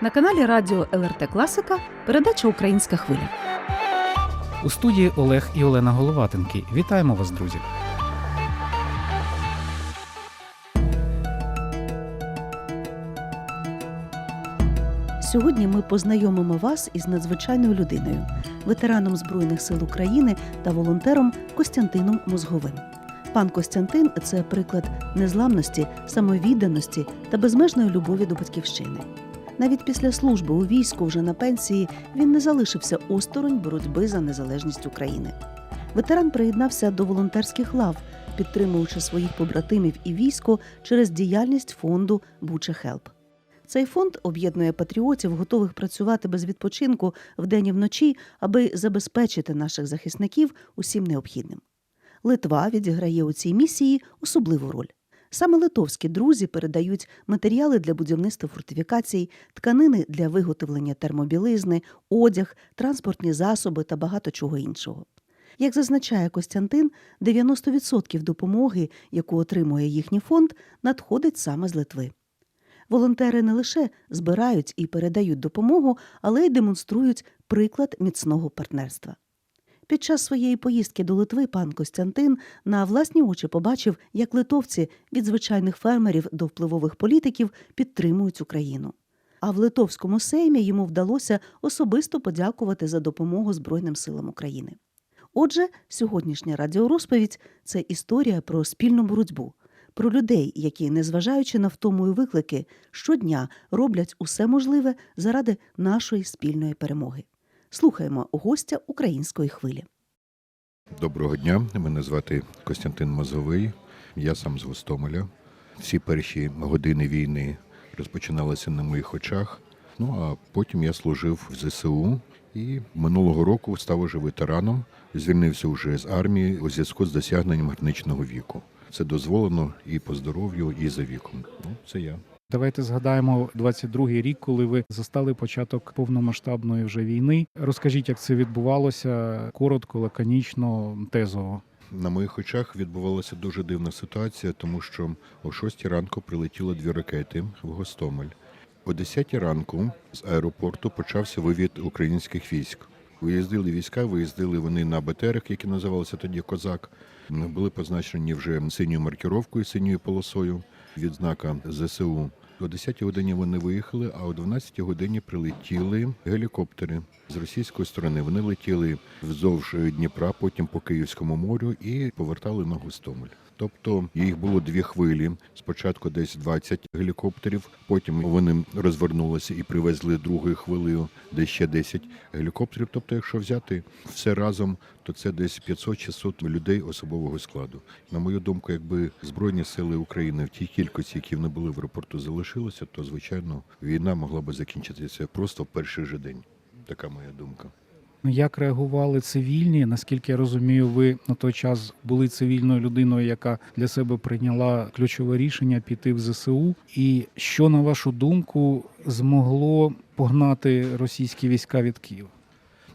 На каналі Радіо ЛРТ Класика передача Українська хвиля. У студії Олег і Олена Головатенки. Вітаємо вас, друзі! Сьогодні ми познайомимо вас із надзвичайною людиною, ветераном Збройних сил України та волонтером Костянтином Мозговим. Пан Костянтин це приклад незламності, самовідданості та безмежної любові до батьківщини. Навіть після служби у війську, вже на пенсії, він не залишився осторонь боротьби за незалежність України. Ветеран приєднався до волонтерських лав, підтримуючи своїх побратимів і військо через діяльність фонду Буча Хелп. Цей фонд об'єднує патріотів, готових працювати без відпочинку вдень і вночі, аби забезпечити наших захисників усім необхідним. Литва відіграє у цій місії особливу роль. Саме литовські друзі передають матеріали для будівництва фортифікацій, тканини для виготовлення термобілизни, одяг, транспортні засоби та багато чого іншого. Як зазначає Костянтин, 90% допомоги, яку отримує їхній фонд, надходить саме з Литви. Волонтери не лише збирають і передають допомогу, але й демонструють приклад міцного партнерства. Під час своєї поїздки до Литви пан Костянтин на власні очі побачив, як литовці від звичайних фермерів до впливових політиків підтримують Україну. А в литовському сеймі йому вдалося особисто подякувати за допомогу Збройним силам України. Отже, сьогоднішня радіорозповідь це історія про спільну боротьбу, про людей, які, незважаючи на втому і виклики, щодня роблять усе можливе заради нашої спільної перемоги. Слухаємо гостя української хвилі. Доброго дня, мене звати Костянтин Мазовий. Я сам з Гостомеля. Всі перші години війни розпочиналися на моїх очах. Ну а потім я служив в ЗСУ і минулого року став уже ветераном. Звільнився вже з армії у зв'язку з досягненням граничного віку. Це дозволено і по здоров'ю, і за віком. Ну, це я. Давайте згадаємо 22-й рік, коли ви застали початок повномасштабної вже війни. Розкажіть, як це відбувалося коротко, лаконічно, тезово. На моїх очах відбувалася дуже дивна ситуація, тому що о 6 ранку прилетіло дві ракети в Гостомель. О 10 ранку з аеропорту почався вивід українських військ. Виїздили війська, виїздили вони на БТРах, які називалися тоді Козак. Були позначені вже синьою маркіровкою, синьою полосою відзнака ЗСУ. О 10 годині вони виїхали, а о 12 годині прилетіли гелікоптери з російської сторони. Вони летіли вздовж Дніпра, потім по Київському морю і повертали на Гостомель. Тобто їх було дві хвилі. Спочатку десь 20 гелікоптерів, потім вони розвернулися і привезли другою хвилею, десь ще 10 гелікоптерів. Тобто, якщо взяти все разом, то це десь 500-600 людей особового складу. На мою думку, якби збройні сили України в тій кількості, які вони були в аеропорту, залишилися, то звичайно війна могла би закінчитися просто в перший же день. Така моя думка. Ну, Як реагували цивільні? Наскільки я розумію, ви на той час були цивільною людиною, яка для себе прийняла ключове рішення піти в ЗСУ. І що, на вашу думку, змогло погнати російські війська від Києва?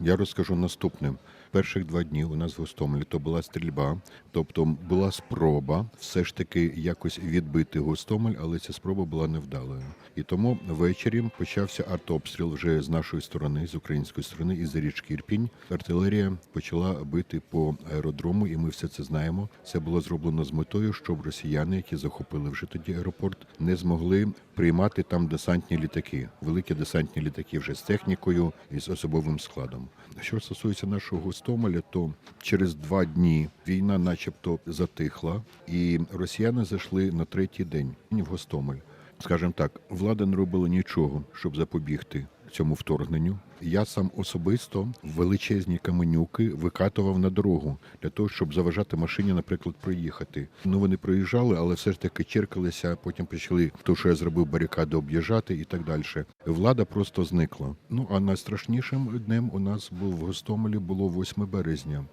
Я розкажу наступне. Перших два дні у нас в Гостомелі то була стрільба, тобто була спроба все ж таки якось відбити Гостомель, але ця спроба була невдалою. І тому ввечері почався артобстріл вже з нашої сторони, з української сторони, із річки Ірпінь. Артилерія почала бити по аеродрому, і ми все це знаємо. Це було зроблено з метою, щоб росіяни, які захопили вже тоді аеропорт, не змогли приймати там десантні літаки, великі десантні літаки вже з технікою і з особовим складом. Що стосується нашого Гостомеля, то через два дні війна, начебто, затихла, і росіяни зайшли на третій день в Гостомель. Скажем так, влада не робила нічого, щоб запобігти цьому вторгненню. Я сам особисто величезні каменюки викатував на дорогу для того, щоб заважати машині, наприклад, проїхати. Ну вони проїжджали, але все ж таки черкалися. Потім почали то, що я зробив барикади, об'їжджати і так далі. Влада просто зникла. Ну а найстрашнішим днем у нас був в Гостомелі було 8 березня.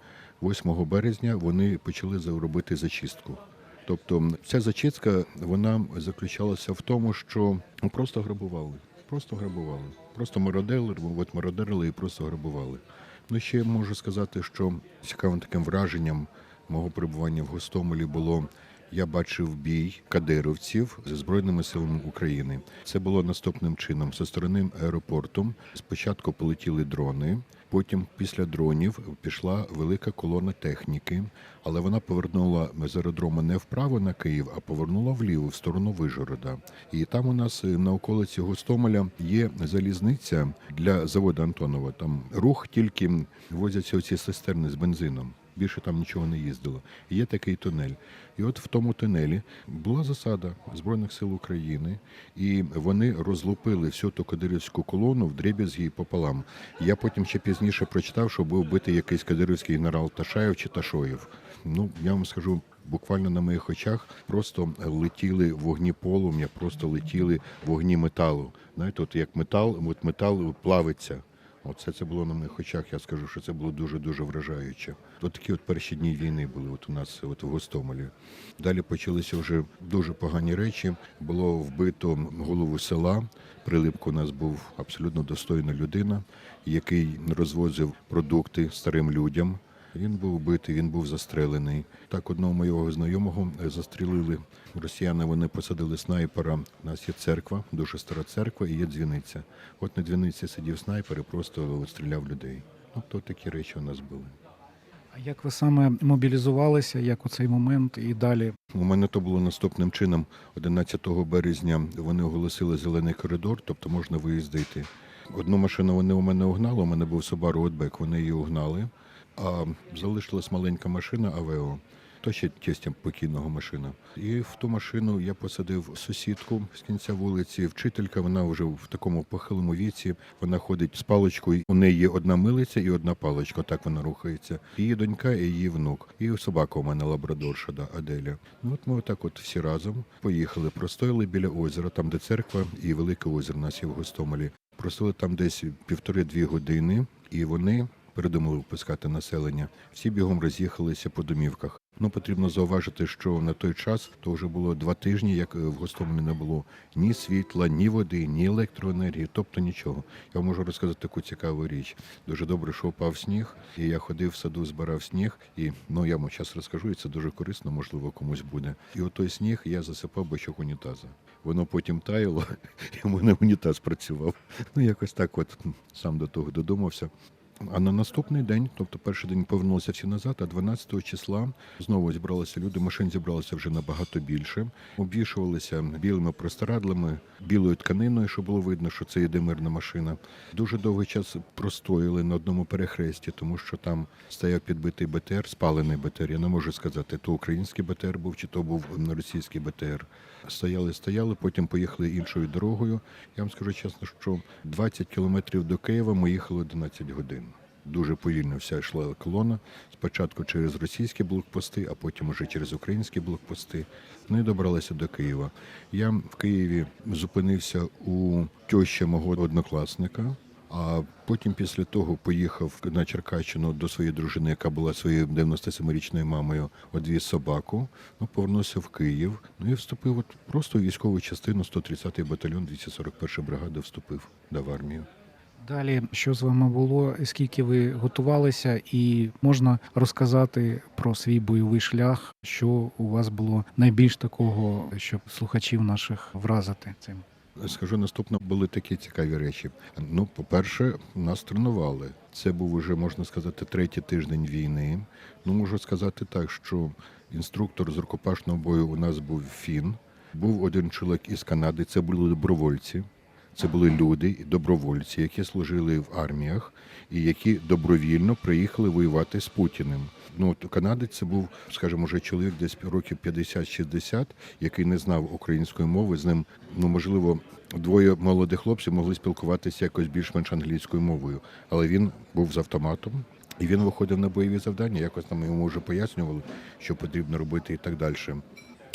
8 березня вони почали робити зачистку. Тобто ця зачистка вона заключалася в тому, що просто грабували. Просто грабували. Просто мародерили, от мародерили і просто грабували. Ну ще можу сказати, що цікавим таким враженням мого перебування в Гостомелі було я бачив бій кадировців зі збройними силами України. Це було наступним чином: зі сторони аеропорту спочатку полетіли дрони. Потім, після дронів, пішла велика колона техніки, але вона повернула з аеродрому не вправо на Київ, а повернула вліво в сторону Вижгорода. І там у нас е, на околиці Гостомеля є залізниця для заводу Антонова. Там рух тільки возяться оці цистерни з бензином. Більше там нічого не їздило. Є такий тунель. І от в тому тунелі була засада Збройних сил України, і вони розлупили всю ту кадирівську колону в дріб'язги пополам. Я потім ще пізніше прочитав, що був битий якийсь кадирівський генерал Ташаєв чи Ташоєв. Ну я вам скажу. Буквально на моїх очах просто летіли вогні полум'я, просто летіли вогні металу. Знаєте, от як метал, от метал плавиться. Оце це було на моїх очах. Я скажу, що це було дуже дуже вражаюче. От такі от перші дні війни були от у нас от в Гостомелі. Далі почалися вже дуже погані речі. Було вбито голову села. Прилипко у нас був абсолютно достойна людина, який розвозив продукти старим людям. Він був вбитий, він був застрелений. Так одного моєго знайомого е, застрілили. Росіяни вони посадили снайпера. У нас є церква, дуже стара церква і є дзвіниця. От на дзвіниці сидів снайпер і просто стріляв людей. Ну, то такі речі у нас були. А як ви саме мобілізувалися, як у цей момент і далі? У мене то було наступним чином. 11 березня вони оголосили зелений коридор, тобто можна виїздити. Одну машину вони у мене угнали, у мене був Subaru Outback, вони її угнали. А залишилась маленька машина Авео, то ще тестя покійного машина. І в ту машину я посадив сусідку з кінця вулиці. Вчителька, вона вже в такому похилому віці. Вона ходить з паличкою. У неї є одна милиця і одна паличка. Так вона рухається. Її донька і її внук. І собака у мене лабрадорша, да, Аделя. Ну от ми отак, от всі разом поїхали. Простояли біля озера, там де церква і велике озеро нас є в Гостомелі. Простояли там десь півтори-дві години, і вони передумали впускати населення. Всі бігом роз'їхалися по домівках. Ну, потрібно зауважити, що на той час то вже було два тижні, як е, в Гостомелі не було ні світла, ні води, ні електроенергії, тобто нічого. Я можу розказати таку цікаву річ. Дуже добре, що впав сніг, і я ходив в саду, збирав сніг, і ну я вам зараз розкажу, і це дуже корисно, можливо, комусь буде. І от той сніг я засипав бачок унітаза. Воно потім таяло, і в мене унітаз працював. Ну, якось так, от сам до того додумався. А на наступний день, тобто перший день повернулися всі назад, а 12 числа знову зібралися люди. Машин зібралося вже набагато більше. Обвішувалися білими простирадлами, білою тканиною, що було видно, що це йде мирна машина. Дуже довгий час простояли на одному перехресті, тому що там стояв підбитий БТР, спалений БТР. Я не можу сказати, то український БТР був чи то був російський БТР. Стояли, стояли, потім поїхали іншою дорогою. Я вам скажу чесно, що 20 кілометрів до Києва ми їхали 11 годин. Дуже повільно вся йшла колона. Спочатку через російські блокпости, а потім уже через українські блокпости. Ну і добралися до Києва. Я в Києві зупинився у тьощі мого однокласника. А потім після того поїхав на Черкащину до своєї дружини, яка була своєю 97-річною мамою, одвіз собаку. Ну, повернувся в Київ. Ну і вступив от просто в військову частину 130-й батальйон 241 бригади вступив да, в армію. Далі, що з вами було, скільки ви готувалися, і можна розказати про свій бойовий шлях, що у вас було найбільш такого, щоб слухачів наших вразити цим. Скажу наступно, були такі цікаві речі. Ну, по-перше, нас тренували. Це був уже, можна сказати, третій тиждень війни. Ну, можу сказати так, що інструктор з рукопашного бою у нас був фін. Був один чоловік із Канади, це були добровольці. Це були люди, добровольці, які служили в арміях і які добровільно приїхали воювати з Путіним. Ну, канадець це був, скажімо, вже чоловік десь років 50-60, який не знав української мови. З ним, ну можливо, двоє молодих хлопців могли спілкуватися якось більш-менш англійською мовою, але він був з автоматом. І він виходив на бойові завдання, якось там йому вже пояснювали, що потрібно робити і так далі.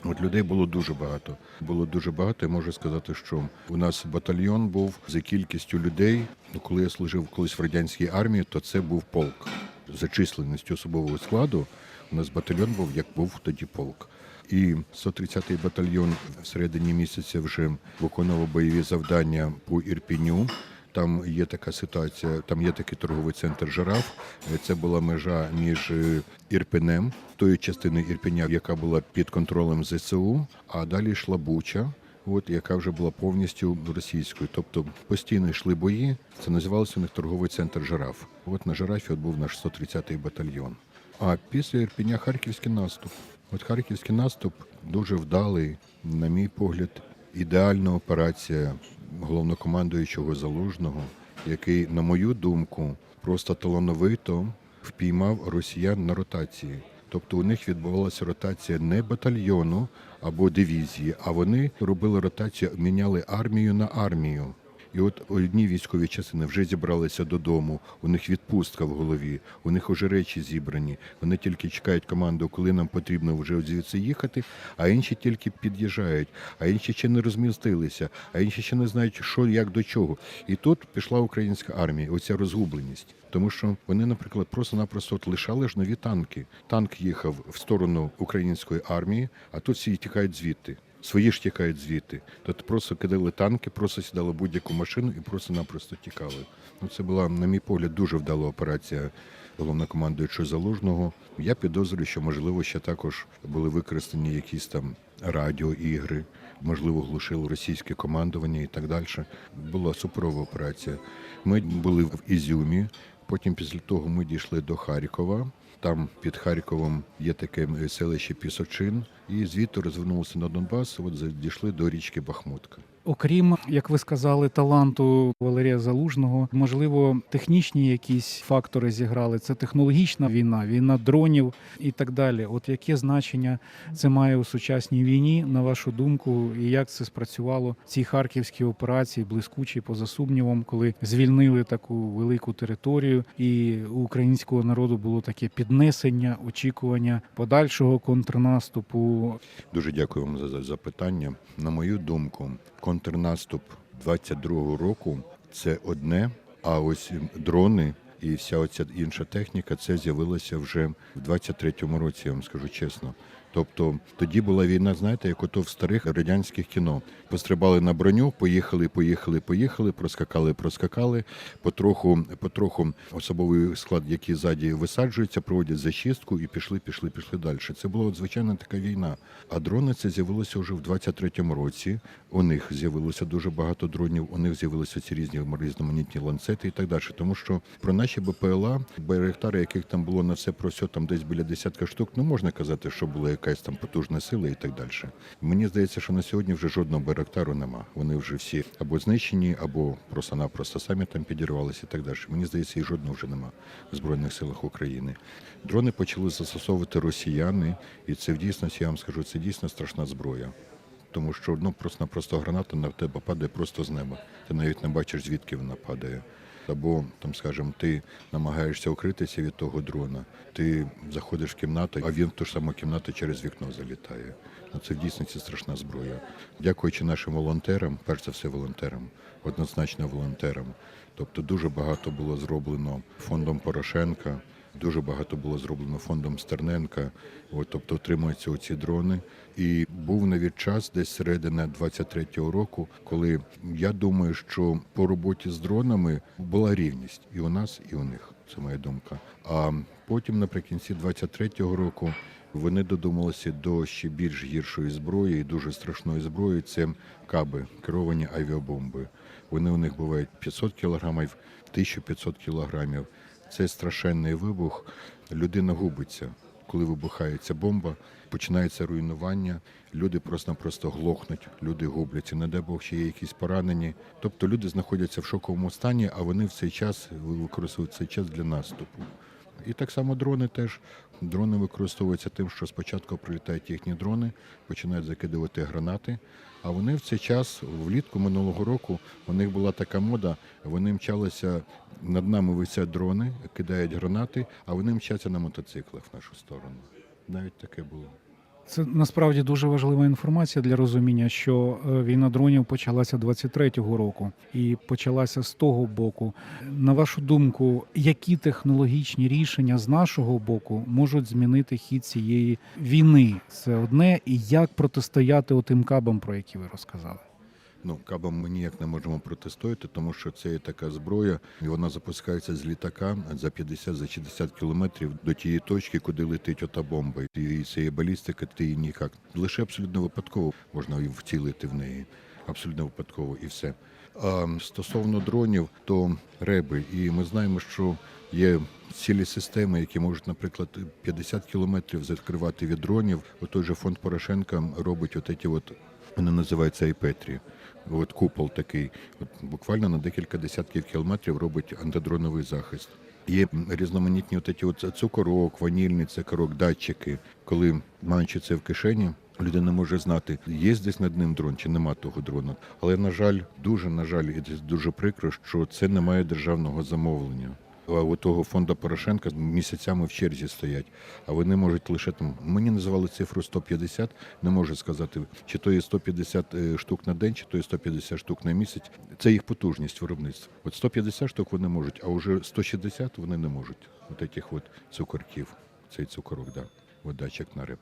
От людей було дуже багато. Було дуже багато. Я можу сказати, що у нас батальйон був за кількістю людей. Ну, коли я служив колись в радянській армії, то це був полк. За численністю особового складу у нас батальйон був, як був тоді полк. І 130-й батальйон в середині місяця вже виконував бойові завдання по Ірпіню. Там є така ситуація, там є такий торговий центр Жираф. Е, Це була межа між е, Ірпенем, тою частиною Ірпеня, яка була під контролем ЗСУ, а далі йшла Буча. От яка вже була повністю російською, тобто постійно йшли бої. Це називалося у них торговий центр Жираф. От на Жирафі от був наш 130-й батальйон. А після Ірпеня харківський наступ. От харківський наступ дуже вдалий, на мій погляд, ідеальна операція головнокомандуючого залужного, який, на мою думку, просто талановито впіймав росіян на ротації. Тобто у них відбувалася ротація не батальйону або дивізії, а вони робили ротацію, міняли армію на армію. І от одні військові частини вже зібралися додому, у них відпустка в голові, у них уже речі зібрані. Вони тільки чекають команду, коли нам потрібно вже звідси їхати, а інші тільки під'їжджають, а інші ще не розмістилися, а інші ще не знають, що як до чого. І тут пішла українська армія, оця розгубленість. Тому що вони, наприклад, просто-напросто лишали ж нові танки. Танк їхав в сторону української армії, а тут всі тікають звідти. Свої ж тікають звідти. Тобто просто кидали танки, просто сідали будь-яку машину і просто-напросто тікали. Ну, це була, на мій погляд, дуже вдала операція головнокомандуючого залужного. Я підозрюю, що можливо ще також були використані якісь там радіоігри, можливо, глушило російське командування і так далі. Була суперова операція. Ми були в Ізюмі. Потім після того ми дійшли до Харкова. Там під Харковом є таке селище Пісочин, і звідти розвернулися на Донбас. От дійшли до річки Бахмутка. Окрім, як ви сказали, таланту Валерія Залужного, можливо, технічні якісь фактори зіграли. Це технологічна війна, війна дронів і так далі. От яке значення це має у сучасній війні, на вашу думку, і як це спрацювало в цій харківській операції, блискучій, поза сумнівом, коли звільнили таку велику територію, і у українського народу було таке піднесення, очікування подальшого контрнаступу. Дуже дякую вам за за запитання. На мою думку, контрнаступ 22-го року це одне, а ось дрони і вся оця інша техніка це з'явилося вже в 23-му році, я вам скажу чесно. Тобто тоді була війна, знаєте, як ото в старих радянських кіно. Пострибали на броню, поїхали, поїхали, поїхали, проскакали, проскакали. Потроху, потроху особовий склад, який ззаді висаджується, проводять зачистку і пішли, пішли, пішли далі. Це була звичайна така війна. А дрони це з'явилося вже в 23-му році. У них з'явилося дуже багато дронів. У них з'явилися ці різні різноманітні ланцети і так далі. Тому що про наші БПЛА, байректари, яких там було на все про все, там десь біля десятка штук, не можна казати, що була якась там потужна сила і так далі. Мені здається, що на сьогодні вже жодного байрактару нема. Вони вже всі або знищені, або просто-напросто самі там підірвалися і так далі. Мені здається, і жодного вже нема в Збройних силах України. Дрони почали застосовувати росіяни, і це в дійсності, я вам скажу, це дійсно страшна зброя. Тому що ну, просто-напросто граната на тебе падає просто з неба. Ти навіть не бачиш, звідки вона падає. Або, там, скажімо, ти намагаєшся укритися від того дрона, ти заходиш в кімнату, а він в ту ж саму кімнату через вікно залітає. Ну, це в дійсності страшна зброя. Дякуючи нашим волонтерам, перш за все волонтерам, однозначно волонтерам. Тобто дуже багато було зроблено фондом Порошенка, дуже багато було зроблено фондом Стерненка. От, тобто отримуються оці дрони. І був навіть час, десь середина 23-го року, коли я думаю, що по роботі з дронами була рівність і у нас, і у них. Це моя думка. А потім, наприкінці 23-го року, вони додумалися до ще більш гіршої зброї і дуже страшної зброї. Це каби, керовані авіабомби. Вони у них бувають 500 кілограмів, 1500 кілограмів. Це страшенний вибух. Людина губиться. Коли вибухає ця бомба, починається руйнування. Люди просто-напросто глохнуть, люди губляться. Не дай Бог ще є якісь поранені. Тобто люди знаходяться в шоковому стані, а вони в цей час використовують цей час для наступу. І так само дрони теж. Дрони використовуються тим, що спочатку прилітають їхні дрони, починають закидувати гранати. А вони в цей час, влітку минулого року, у них була така мода, вони мчалися, над нами висять дрони, кидають гранати, а вони мчаться на мотоциклах в нашу сторону. Навіть таке було. Це насправді дуже важлива інформація для розуміння, що е, війна дронів почалася 23-го року і почалася з того боку. На вашу думку, які технологічні рішення з нашого боку можуть змінити хід цієї війни? Це одне, і як протистояти отим кабам, про які ви розказали? Ну, кабам ми ніяк не можемо протистояти, тому що це є така зброя, і вона запускається з літака за 50 за 60 кілометрів до тієї точки, куди летить ота бомба. І цієї балістики ти її ніяк. Лише абсолютно випадково можна вцілити в неї. Абсолютно випадково і все. А стосовно дронів, то реби, і ми знаємо, що є цілі системи, які можуть, наприклад, 50 кілометрів закривати від дронів. От той же фонд Порошенка робить от ці от вони називаються Айпетрі. От купол такий, от буквально на декілька десятків кілометрів робить антидроновий захист. Є різноманітні от ці от цукорок, ванільний цукорок, датчики. Коли маючи це в кишені, людина може знати, є десь над ним дрон чи нема того дрона. Але на жаль, дуже на жаль, і дуже прикро, що це немає державного замовлення. А у того фонду Порошенка місяцями в черзі стоять, а вони можуть лише там. Мені називали цифру 150, не можу сказати, чи то є 150 е, штук на день, чи то є 150 штук на місяць. Це їх потужність виробництва. От 150 штук вони можуть, а вже 160 вони не можуть. От таких от цукорків, цей цукорок, да. От датчик на реп.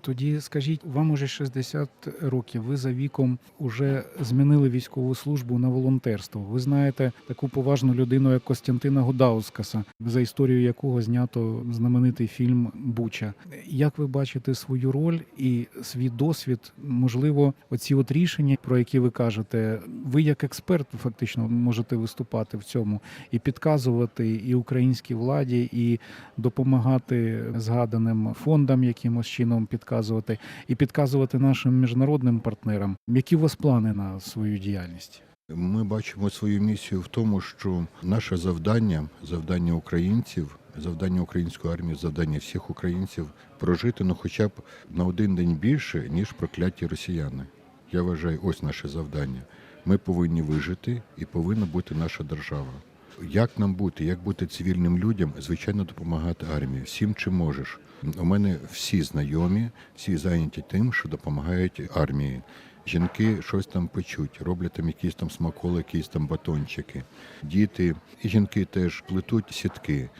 Тоді скажіть, вам уже 60 років. Ви за віком уже змінили військову службу на волонтерство. Ви знаєте таку поважну людину, як Костянтина Гудаускаса, за історію якого знято знаменитий фільм Буча. Як ви бачите свою роль і свій досвід? Можливо, оці от рішення, про які ви кажете, ви як експерт фактично можете виступати в цьому і підказувати і українській владі, і допомагати згаданим фондам якимось чином підказувати, і підказувати нашим міжнародним партнерам. Які у вас плани на свою діяльність? Ми бачимо свою місію в тому, що наше завдання, завдання українців, завдання української армії, завдання всіх українців прожити ну хоча б на один день більше, ніж прокляті росіяни. Я вважаю, ось наше завдання. Ми повинні вижити і повинна бути наша держава. Як нам бути, як бути цивільним людям, звичайно, допомагати армії всім, чим можеш. У мене всі знайомі, всі зайняті тим, що допомагають армії. Жінки щось там печуть, роблять там якісь там смаколи, якісь там батончики. Діти і жінки теж плетуть сітки.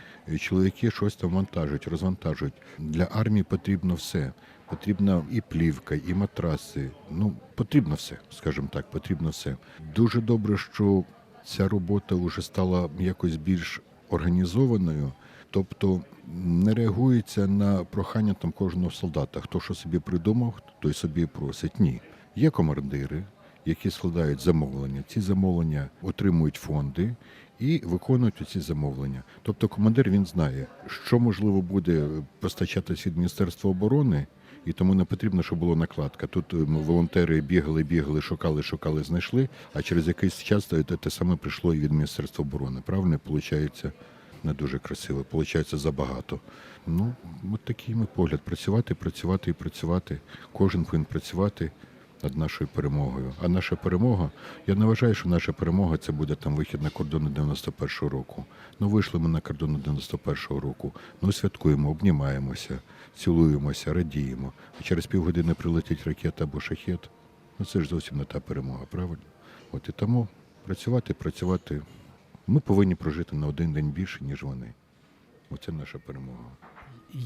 Чоловіки щось там вантажують, розвантажують. Для армії потрібно все. Потрібна і плівка, і матраси. Ну, потрібно все, скажімо так, потрібно все. Дуже добре, що ця робота вже стала якось більш організованою. Тобто не реагується на прохання там кожного солдата. Хто що собі придумав, той собі просить. Ні. Є командири, які складають замовлення. Ці замовлення отримують фонди і виконують ці замовлення. Тобто командир він знає, що можливо буде постачатись від Міністерства оборони. І тому не потрібно, щоб була накладка. Тут ем, волонтери бігали, бігали, шукали, шукали, знайшли. А через якийсь час те, саме прийшло і від Міністерства оборони. Правильно, виходить, не дуже красиво, виходить забагато. Ну, от такий ми погляд. Працювати, працювати і працювати. Кожен повинен працювати над нашою перемогою. А наша перемога, я не вважаю, що наша перемога це буде там вихід на кордони 91-го року. Ну, вийшли ми на кордони 91-го року. Ну, святкуємо, обнімаємося, цілуємося, радіємо. А через півгодини прилетить ракета або шахет. Ну це ж зовсім не та перемога, правильно? От і тому працювати, працювати. Ми повинні прожити на один день більше, ніж вони. Оце наша перемога.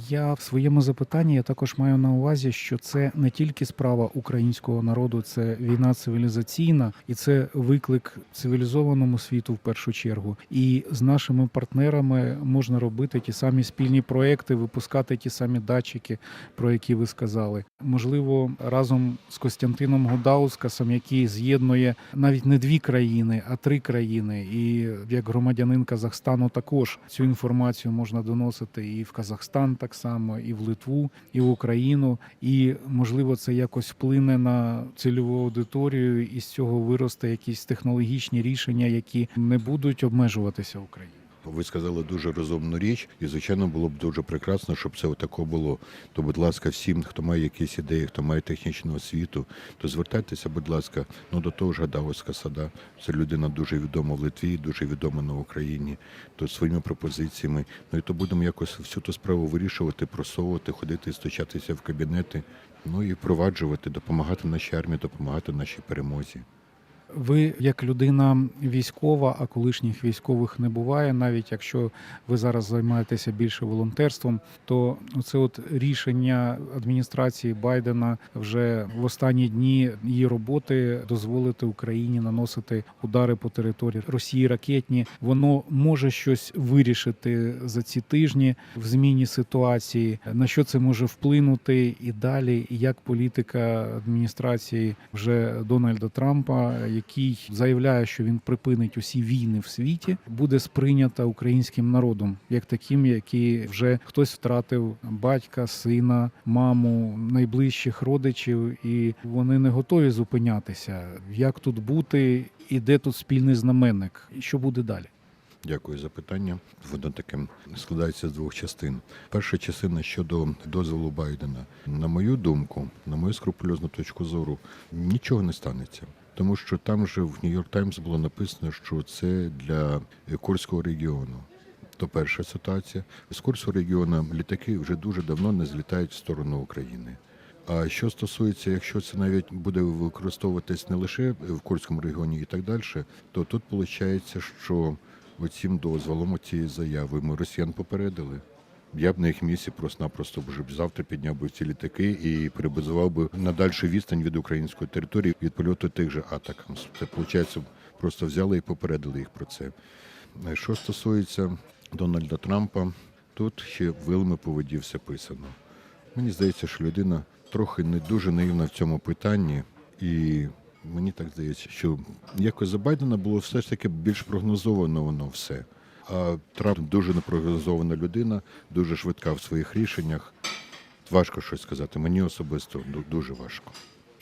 Я в своєму запитанні я також маю на увазі, що це не тільки справа українського народу, це війна цивілізаційна, і це виклик цивілізованому світу в першу чергу. І з нашими партнерами можна робити ті самі спільні проекти, випускати ті самі датчики, про які ви сказали. Можливо, разом з Костянтином Гудаускасом, який з'єднує навіть не дві країни, а три країни. І як громадянин Казахстану також цю інформацію можна доносити і в Казахстан так само, і в Литву, і в Україну. І можливо, це якось вплине на цільову аудиторію, і з цього виросте якісь технологічні рішення, які не будуть обмежуватися Україною. Ви сказали дуже розумну річ, і звичайно було б дуже прекрасно, щоб це отако було. То, будь ласка, всім, хто має якісь ідеї, хто має технічну освіту, то звертайтеся, будь ласка, ну до того ж Гадауська сада. Це людина дуже відома в Литві, дуже відома на Україні, то своїми пропозиціями. Ну і то будемо якось всю ту справу вирішувати, просовувати, ходити, стучатися в кабінети, ну і впроваджувати, допомагати нашій армії, допомагати нашій перемозі. Ви як людина військова, а колишніх військових не буває, навіть якщо ви зараз займаєтеся більше волонтерством, то це от рішення адміністрації Байдена вже в останні дні її роботи дозволити Україні наносити удари по території Росії ракетні, воно може щось вирішити за ці тижні в зміні ситуації. На що це може вплинути і далі, як політика адміністрації вже Дональда Трампа, який заявляє, що він припинить усі війни в світі, буде сприйнята українським народом як таким, який вже хтось втратив батька, сина, маму, найближчих родичів, і вони не готові зупинятися. Як тут бути, і де тут спільний знаменник, і що буде далі? Дякую за питання. Воно таке складається з двох частин. Перша частина щодо дозволу Байдена. На мою думку, на мою скрупульозну точку зору, нічого не станеться. Тому що там же в Нью-Йорк Таймс було написано, що це для Курського регіону. То перша ситуація. З Курського регіону літаки вже дуже давно не злітають в сторону України. А що стосується, якщо це навіть буде використовуватись не лише в Курському регіоні і так далі, то тут виходить, що оцим дозволом, цієї заяви ми росіян попередили. Я б на їх місці просто-напросто вже завтра підняв би ці літаки і перебазував би на дальшу відстань від української території від польоту тих же атакам. Це виходить, просто взяли і попередили їх про це. Що стосується Дональда Трампа, тут ще вилами по воді все писано. Мені здається, що людина трохи не дуже наївна в цьому питанні, і мені так здається, що якось за Байдена було все ж таки більш прогнозовано воно все. А Трамп дуже непрогнозована людина, дуже швидка в своїх рішеннях. Важко щось сказати. Мені особисто дуже важко.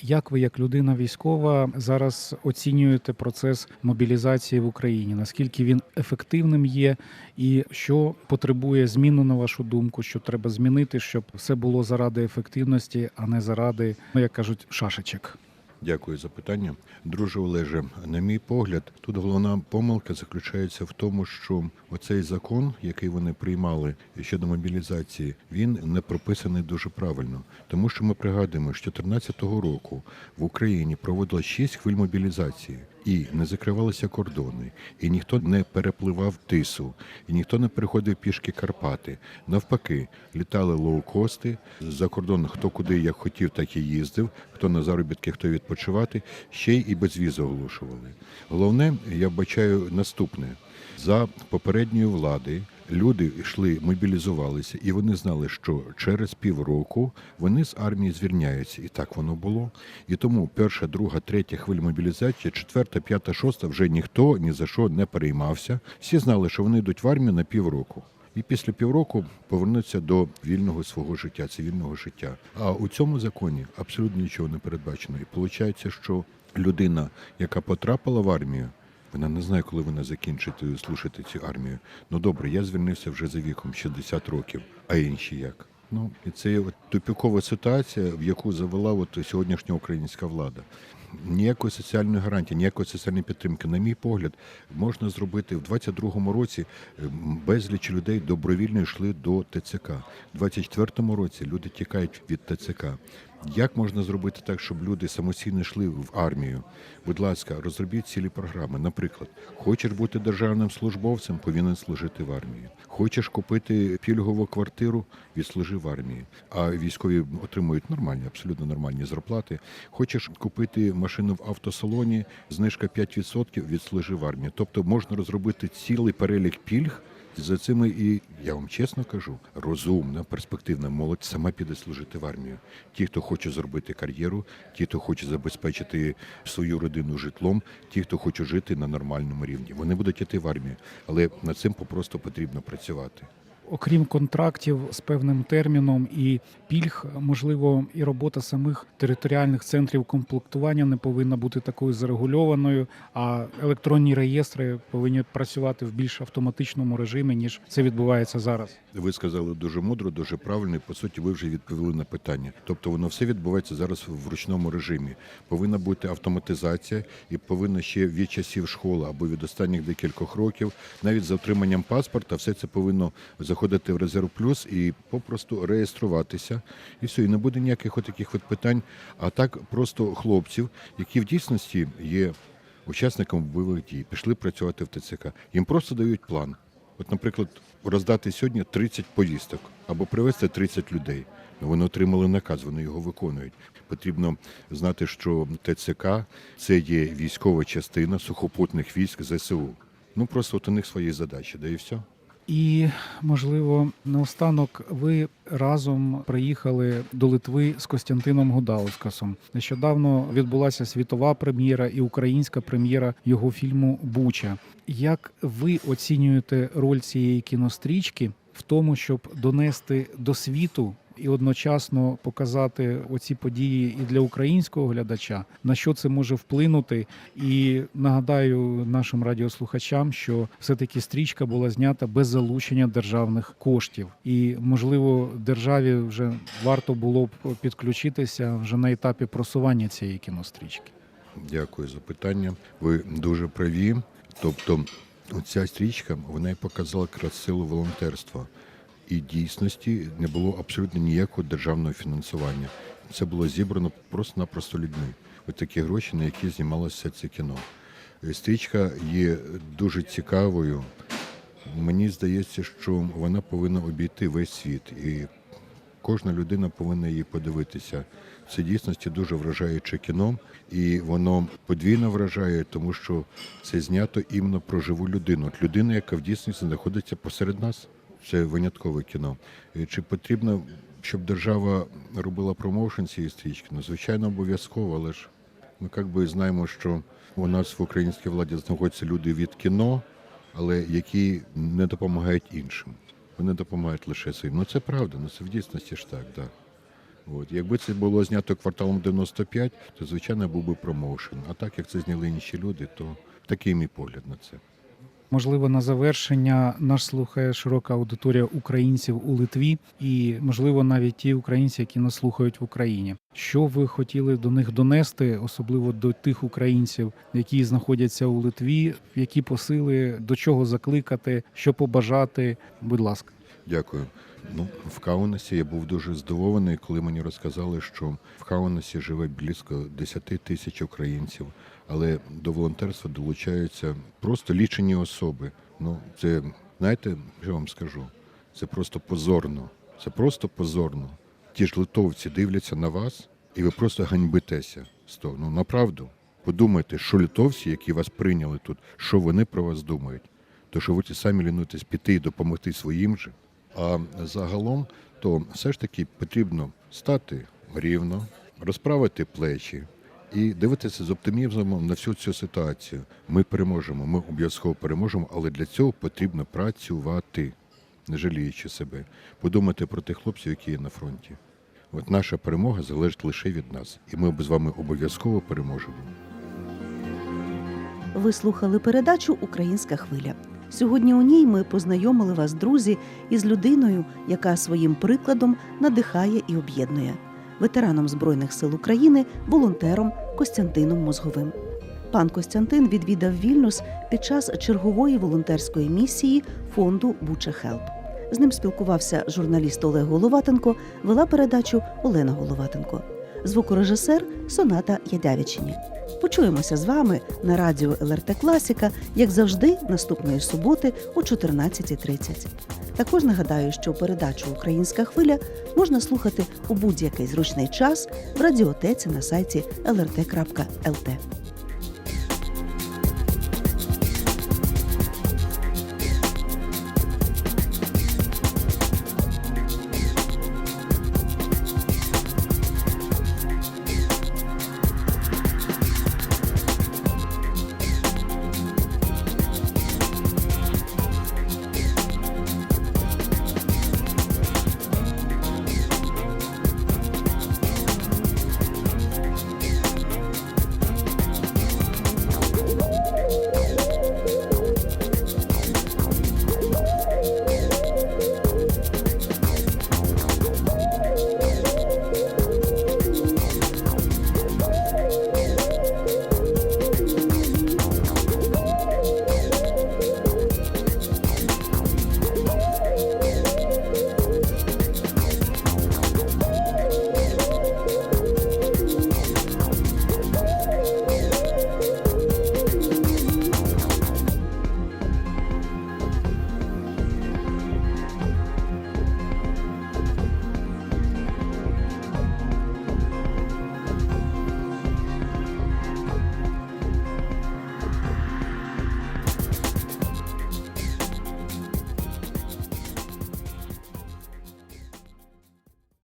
Як ви, як людина військова, зараз оцінюєте процес мобілізації в Україні? Наскільки він ефективним є, і що потребує зміну, на вашу думку, що треба змінити, щоб все було заради ефективності, а не заради, ну як кажуть, шашечок? Дякую за питання. Друже Олеже, на мій погляд, тут головна помилка заключається в тому, що оцей закон, який вони приймали щодо мобілізації, він не прописаний дуже правильно. Тому що ми пригадуємо, що 2014 року в Україні проводило 6 хвиль мобілізації. І не закривалися кордони, і ніхто не перепливав тису, і ніхто не переходив пішки Карпати. Навпаки, літали лоукости за кордон, хто куди як хотів, так і їздив, хто на заробітки, хто відпочивати, ще й і безвіз оголошували. Головне, я бачаю наступне: за попередньої влади люди йшли, мобілізувалися, і вони знали, що через півроку вони з армії звільняються. І так воно було. І тому перша, друга, третя хвиля мобілізації, четверта, п'ята, шоста вже ніхто ні за що не переймався. Всі знали, що вони йдуть в армію на півроку. І після півроку повернуться до вільного свого життя, цивільного життя. А у цьому законі абсолютно нічого не передбачено. І виходить, що людина, яка потрапила в армію, вона не знає, коли вона закінчить е, слушати цю армію. Ну добре, я звільнився вже за віком 60 років, а інші як? Ну і це от тупікова ситуація, в яку завела от сьогоднішня українська влада. Ніякої соціальної гарантії, ніякої соціальної підтримки, на мій погляд, можна зробити в 22-му році. ем, Безліч людей добровільно йшли до ТЦК. В 24-му році люди тікають від ТЦК. Як можна зробити так, щоб люди самостійно йшли в армію? Будь ласка, розробіть цілі програми. Наприклад, хочеш бути державним службовцем, повинен служити в армії. Хочеш купити пільгову квартиру, відслужи в армії. А військові отримують нормальні, абсолютно нормальні зарплати. Хочеш купити машину в автосалоні, знижка 5%, відслужи в армії. Тобто можна розробити цілий перелік пільг. За цими і я вам чесно кажу, розумна, перспективна молодь сама піде служити в армію. Ті, хто хоче зробити кар'єру, ті, хто хоче забезпечити свою родину житлом, ті, хто хоче жити на нормальному рівні. Вони будуть йти в армію, але над цим попросту потрібно працювати. Окрім контрактів з певним терміном і пільг, можливо, і робота самих територіальних центрів комплектування не повинна бути такою зарегульованою, а електронні реєстри повинні працювати в більш автоматичному режимі, ніж це відбувається зараз. Ви сказали дуже мудро, дуже правильно. і, По суті, ви вже відповіли на питання. Тобто воно все відбувається зараз в ручному режимі. Повинна бути автоматизація, і повинна ще від часів школи або від останніх декількох років, навіть за отриманням паспорта, все це повинно заходити в резерв плюс і попросту реєструватися. І все, і не буде ніяких таких от питань. А так просто хлопців, які в дійсності є учасникам бойових дій, пішли працювати в ТЦК. Їм просто дають план. От, наприклад, роздати сьогодні 30 повісток або привезти 30 людей. Ну, Вони отримали наказ, вони його виконують. Потрібно знати, що ТЦК це є військова частина сухопутних військ ЗСУ. Ну просто от у них свої задачі, да і все. І можливо, наостанок ви разом приїхали до Литви з Костянтином Гудаускасом. Нещодавно відбулася світова прем'єра і українська прем'єра його фільму Буча. Як ви оцінюєте роль цієї кінострічки в тому, щоб донести до світу і одночасно показати оці події і для українського глядача, на що це може вплинути? І нагадаю нашим радіослухачам, що все-таки стрічка була знята без залучення державних коштів, і можливо державі вже варто було б підключитися вже на етапі просування цієї кінострічки. Дякую за питання. Ви дуже праві. Тобто, ця стрічка вона і показала якраз силу волонтерства. І дійсності не було абсолютно ніякого державного фінансування. Це було зібрано просто-напросто людьми. Ось такі гроші, на які знімалося це кіно. Е, Стрічка є дуже цікавою. Мені здається, що вона повинна обійти весь світ, і кожна людина повинна її подивитися. Це дійсності дуже вражаюче кіно, і воно подвійно вражає, тому що це знято іменно про живу людину. Людина, яка в дійсності знаходиться посеред нас. Це виняткове кіно. Е, Чи потрібно, щоб держава робила промоушен цієї стрічки? Ну, звичайно, обов'язково, але ж ми як би знаємо, що у нас в українській владі знаходяться люди від кіно, але які не допомагають іншим. Вони допомагають лише своїм. Ну це правда, ну це в дійсності ж так. Да. От. Якби це було знято кварталом 95, то звичайно був би промоушен. А так як це зняли інші люди, то такий мій погляд на це. Можливо, на завершення нас слухає широка аудиторія українців у Литві, і можливо навіть ті українці, які нас слухають в Україні. Що ви хотіли до них донести, особливо до тих українців, які знаходяться у Литві, які посили, до чого закликати, що побажати? Будь ласка. Дякую. Ну, в Каунасі я був дуже здивований, коли мені розказали, що в Каунасі живе близько 10 тисяч українців, але до волонтерства долучаються просто лічені особи. Ну, це знаєте, що вам скажу? Це просто позорно. Це просто позорно. Ті ж литовці дивляться на вас, і ви просто ганьбитеся з того. Ну направду. Подумайте, що литовці, які вас прийняли тут, що вони про вас думають. То що ви ті самі лінуєтесь піти і допомогти своїм же. А загалом, то все ж таки потрібно стати рівно, розправити плечі і дивитися з оптимізмом на всю цю ситуацію. Ми переможемо, ми обов'язково переможемо, але для цього потрібно працювати, не жаліючи себе, подумати про тих хлопців, які є на фронті. От наша перемога залежить лише від нас, і ми з вами обов'язково переможемо. Ви слухали передачу Українська хвиля. Сьогодні у ній ми познайомили вас, друзі, із людиною, яка своїм прикладом надихає і об'єднує ветераном Збройних сил України, волонтером Костянтином Мозговим. Пан Костянтин відвідав Вільнюс під час чергової волонтерської місії фонду Буча Хелп. З ним спілкувався журналіст Олег Головатенко, вела передачу Олена Головатенко, звукорежисер Соната Ядявічині. Почуємося з вами на радіо ЛРТ Класіка, як завжди, наступної суботи о 14.30. Також нагадаю, що передачу Українська хвиля можна слухати у будь-який зручний час в радіотеці на сайті lrt.lt.